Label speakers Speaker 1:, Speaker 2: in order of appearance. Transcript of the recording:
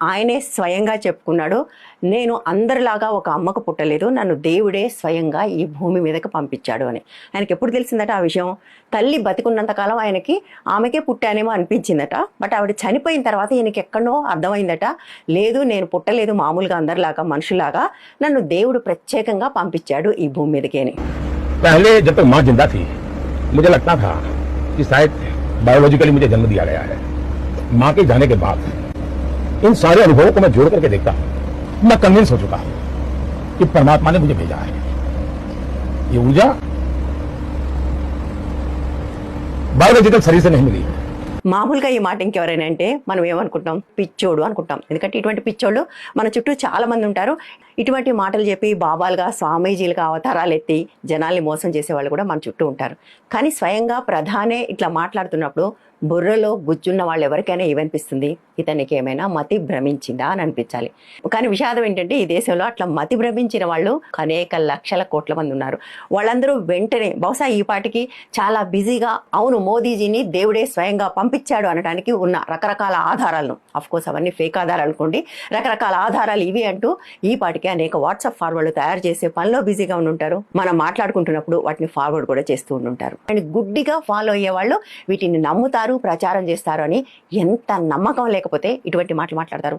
Speaker 1: ఆయనే స్వయంగా చెప్పుకున్నాడు నేను అందరిలాగా ఒక అమ్మకు పుట్టలేదు నన్ను దేవుడే స్వయంగా ఈ భూమి మీదకి పంపించాడు అని ఆయనకి ఎప్పుడు తెలిసిందట ఆ విషయం తల్లి బతికున్నంతకాలం ఆయనకి ఆమెకే పుట్టానేమో అనిపించిందట బట్ ఆవిడ చనిపోయిన తర్వాత ఈయనకి ఎక్కడో అర్థమైందట లేదు నేను పుట్టలేదు మామూలుగా అందరిలాగా మనుషులాగా నన్ను దేవుడు ప్రత్యేకంగా పంపించాడు ఈ భూమి మీదకి అని
Speaker 2: पहले जब तक माँ जिंदा थी मुझे लगता था कि शायद बायोलॉजिकली मुझे जन्म दिया गया है माँ के जाने के बाद इन सारे अनुभवों को मैं जोड़ करके देखता हूँ। मैं कन्विंस हो चुका हूँ कि परमात्मा ने मुझे भेजा है। ये ऊर्जा बायोलॉजिकल शरीर से नहीं मिली है।
Speaker 1: మామూలుగా ఈ మాట ఇంకెవరైనా అంటే మనం ఏమనుకుంటాం? పిచ్చోడు అనుకుంటాం. ఎందుకంటే ఇటువంటి పిచ్చోళ్ళు మన చుట్టూ చాలా మంది ఉంటారు. ఇటువంటి మాటలు చెప్పి బాబాలుగా స్వామీజీలుగా అవతారాలు ఎత్తి జనాల్ని మోసం చేసే వాళ్ళు కూడా మన చుట్టూ ఉంటారు. కానీ స్వయంగా ప్రధానే ఇట్లా మాట్లాడుతున్నప్పుడు బుర్రలో గుజ్జున్న వాళ్ళు ఎవరికైనా ఏమనిపిస్తుంది? ఇతనికి ఏమైనా మతి భ్రమించిందా అని అనిపించాలి. కానీ విషాదం ఏంటంటే ఈ దేశంలో అట్లా మతి భ్రమించిన వాళ్ళు అనేక లక్షల కోట్ల మంది ఉన్నారు. వాళ్ళందరూ వెంటనే బహుశా ఈ పాటికి చాలా బిజీగా అవును మోదీజీని దేవుడే స్వయంగా పంపించాడు అనడానికి ఉన్న రకరకాల ఆధారాలను. కోర్స్ అవన్నీ ఫేక్ ఆధారాలు అనుకోండి. రకరకాల ఆధారాలు ఇవి అంటూ ఈ పాటికి అనేక వాట్సాప్ ఫార్వర్డ్ తయారు చేసే పనిలో బిజీగా ఉండుంటారు. మనం మాట్లాడుకుంటున్నప్పుడు వాటిని ఫార్వర్డ్ కూడా చేస్తూ ఉండుంటారు. అండ్ గుడ్డిగా ఫాలో అయ్యే వాళ్ళు వీటిని నమ్ముతారు ప్రచారం చేస్తారు అని ఎంత నమ్మకం లేకపోతే ఇటువంటి మాటలు మాట్లాడతారు.